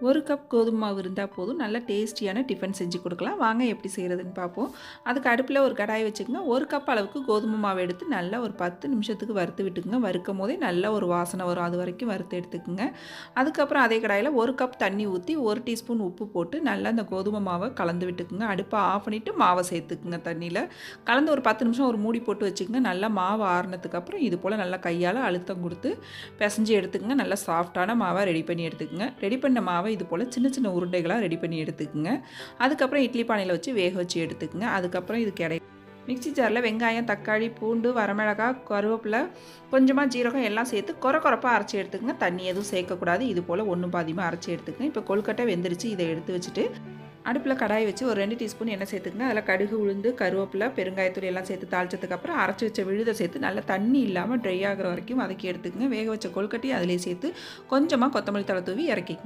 ஒரு கப் கோதுமை மாவு இருந்தால் போதும். நல்ல டேஸ்டியான டிஃபன் செஞ்சு கொடுக்கலாம். வாங்க எப்படி செய்கிறதுன்னு பார்ப்போம். அதுக்கு அடுப்பில் ஒரு கடாய் வச்சுக்கோங்க. ஒரு கப் அளவுக்கு கோதுமை மாவு எடுத்து நல்லா ஒரு பத்து நிமிஷத்துக்கு வறுத்து விட்டுக்குங்க. வறுக்கும் போதே நல்ல ஒரு வாசனை வரும். அது வரைக்கும் வறுத்து எடுத்துக்குங்க. அதுக்கப்புறம் அதே கடாயில் ஒரு கப் தண்ணி ஊற்றி ஒரு டீஸ்பூன் உப்பு போட்டு நல்லா அந்த கோதுமை மாவை கலந்து விட்டுக்குங்க. அடுப்பை ஆஃப் பண்ணிவிட்டு மாவை சேர்த்துக்குங்க தண்ணியில். கலந்து ஒரு பத்து நிமிஷம் ஒரு மூடி போட்டு வச்சுக்கோங்க. நல்லா மாவு ஆறுனதுக்கப்புறம் இது போல் நல்லா கையால் அழுத்தம் கொடுத்து பிசைஞ்சு எடுத்துக்கங்க. நல்லா சாஃப்டான மாவை ரெடி பண்ணி எடுத்துக்கோங்க. ரெடி பண்ண மாவை இது போல் சின்ன சின்ன உருண்டைகளாக ரெடி பண்ணி எடுத்துக்கோங்க. அதுக்கப்புறம் இட்லி பானையில் வச்சு வேக வச்சு எடுத்துக்கோங்க. அதுக்கப்புறம் இது கிடை மிக்ஸி ஜாரில் வெங்காயம் தக்காளி பூண்டு வரமிளகாய் கருவேப்பிலை கொஞ்சமாக ஜீரகம் எல்லாம் சேர்த்து குறை குறைப்பாக அரைச்சி எடுத்துக்கங்க. தண்ணி எதுவும் சேர்க்கக்கூடாது. இது போல் ஒன்றும் பாதியமாக அரைச்சி எடுத்துக்கங்க. இப்போ கொழுக்கட்டை வெந்துருச்சு. இதை எடுத்து வச்சுட்டு அடுப்பில் கடாய் வச்சு ஒரு ரெண்டு டீஸ்பூன் எண்ணெய் சேர்த்துக்கங்க. அதில் கடுகு உளுந்து கருவேப்பிலை பெருங்காயத்தூள் எல்லாம் சேர்த்து தாளிச்சதுக்கப்புறம் அரைச்சி வச்ச விழுதை சேர்த்து நல்லா தண்ணி இல்லாமல் ட்ரை ஆகிற வரைக்கும் வதக்கி எடுத்துக்கங்க. வேக வச்ச கொழுக்கட்டி அதிலே சேர்த்து கொஞ்சமாக கொத்தமல்லி தழை தூவி இறக்கிக்கங்க.